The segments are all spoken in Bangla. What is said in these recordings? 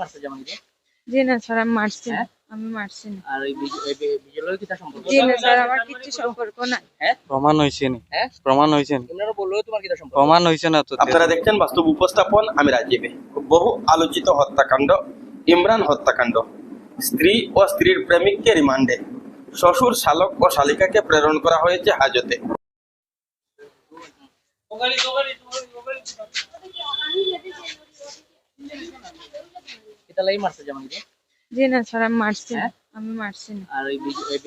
মারছে জামাইকে জি না স্যার আমি মারছি না। হ্যাঁ? আমি মারছি না। আর ওই বিজ- এই বি- সম্পর্ক? জি না স্যার আমার কিচ্ছু সম্পর্ক নাই। হ্যাঁ? প্রমাণ নি। হ্যাঁ? প্রমাণ হয়েছে নি। ইমরানও বলল তোমার কিতা সম্পর্ক? প্রমাণ হয়েছে না তো। আপনারা দেখছেন বাস্তব উপস্থাপন আমি রাজীব বহু আলোচিত হত্যাকাণ্ড ইমরান হত্যাকাণ্ড। স্ত্রী ও স্ত্রীর প্রেমিককে রিমান্ডে। শ্বশুর শালক ও শালিকাকে প্রেরণ করা হয়েছে হাজতে। কিতা লাগি মারছে জামাইকে জি না স্যার আমি মারছি না। হ্যাঁ? আমি মারছি না। আর ওই বিজ- এই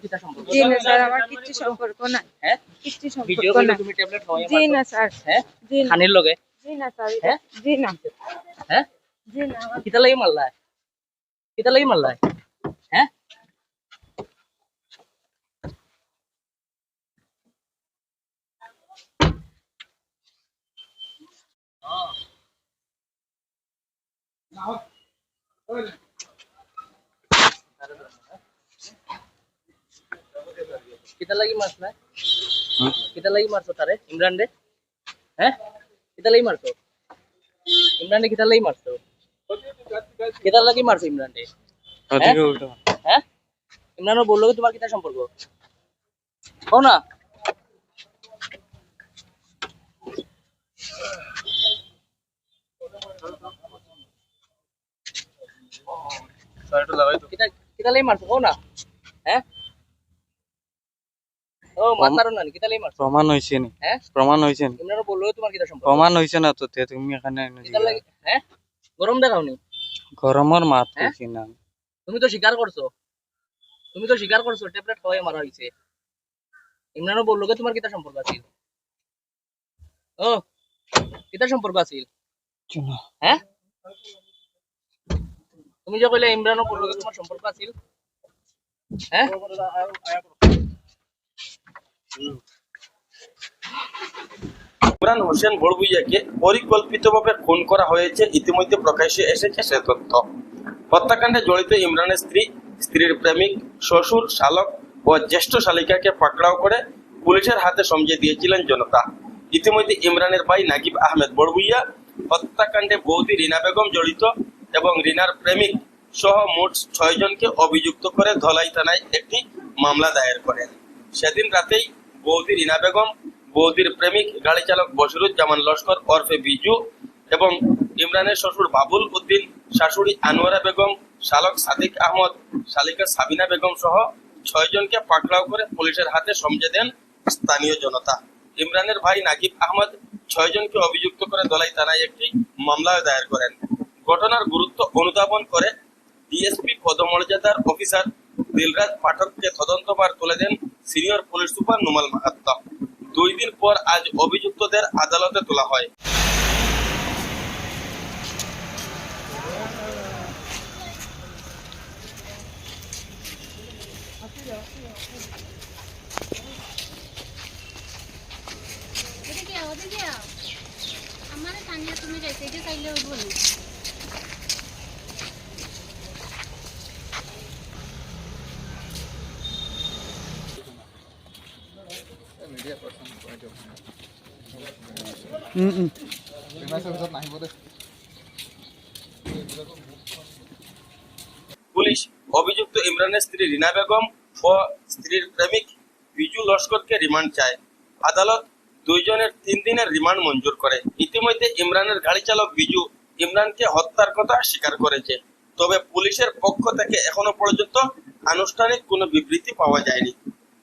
কিতা সম্পর্ক? জি না স্যার আমার কিছু সম্পর্ক না হ্যাঁ? কিছু সম্পর্ক নাই। তুমি ট্যাবলেট খাওয়াই জি না স্যার। হ্যাঁ? জি না। খানির লগে? জি না স্যার হ্যাঁ? জি না। হ্যাঁ? জি না। কিতা মারলা কিতা মারলা কিতা লাগি? কিতা মারছো তারে ইমরান রে হ্যাঁ কিতা লাগি মারছো ইমরান রে কিতা লাগি মারছো কিতা লাগি মারছো ইমরান রে হ্যাঁ ইমরানও বলল তোমার কিতা সম্পর্ক কও না? মারছো কও না হ্যাঁ ও মাতারো না কিতা লাগি মারছো প্রমাণ হয়েছে নি হ্যাঁ প্রমাণ হয়েছে নি ইমরানও বলল তোমার কিতা সম্পর্ক প্রমাণ হয়েছে না তো তে তুমি এখানে কিতা। লাগি হ্যাঁ গরম দেখাওনি গরমের মাত? হয়েছি না তুমি তো স্বীকার করছ তুমি তো স্বীকার করছ ট্যাবলেট খাওয়াই মারা হয়েছে ইমরানও বলল কি তোমার কিতা সম্পর্ক আছিল ও কিতা সম্পর্ক আছিল। হ্যাঁ তুমি যে কইলে বলল কি তোমার সম্পর্ক আছিল। হ্যাঁ? ইমরান হোসেন বড়বুইয়াকে পরিকল্পিতভাবে খুন করা হয়েছে ইতিমধ্যে প্রকাশ্যে এসেছে সে তথ্য। হত্যাকাণ্ডে জড়িত ইমরানের স্ত্রী, স্ত্রীর প্রেমিক, শ্বশুর, শালক ও জ্যেষ্ঠ শালিকাকে পাকড়াও করে পুলিশের হাতে সমঝে দিয়েছিলেন জনতা। ইতিমধ্যে ইমরানের ভাই নাগিব আহমেদ বড়বুইয়া হত্যাকাণ্ডে বৌদি রিনা বেগম জড়িত এবং রিনার প্রেমিক সহ মোট ছয়জনকে অভিযুক্ত করে ধলাই থানায় একটি মামলা দায়ের করেন। সেদিন রাতেই বৌদি রিনা বেগম, বৌদির প্রেমিক গাড়ি চালক বশিরুজ্জামান লস্কর ওরফে বিজু এবং ইমরানের শ্বশুর বাবুল উদ্দিন, শাশুড়ি আনোয়ারা বেগম, শালক সাদিক আহমদ, শালিকা সাবিনা বেগম সহ ছয়জনকে পাকড়াও করে পুলিশের হাতে সমঝে দেন স্থানীয় জনতা। ইমরানের ভাই নাগিব আহমদ ছয়জনকে অভিযুক্ত করে দলাই থানায় একটি মামলা দায়ের করেন। ঘটনার গুরুত্ব অনুধাবন করে ডিএসপি পদমর্যাদার অফিসার দিলরাজ পাঠককে তদন্তভার তুলে দেন senior police super Numal Mahatta দুই দিন পর আজ অভিযুক্তদের আদালতে তোলা হয়। টানিয়া তুমি যাইতে চাইলে পুলিশ অভিযুক্ত ইমরানের স্ত্রী রিনা বেগম ও স্ত্রীর প্রেমিক বিজু লস্করকে রিমান্ড চায়। আদালত দুইজনের তিন দিনের রিমান্ড মঞ্জুর করে ইতিমধ্যে ইমরানের গাড়ি চালক বিজু ইমরানকে হত্যার কথা স্বীকার করেছে তবে পুলিশের পক্ষ থেকে এখনও পর্যন্ত আনুষ্ঠানিক কোনো বিবৃতি পাওয়া যায়নি।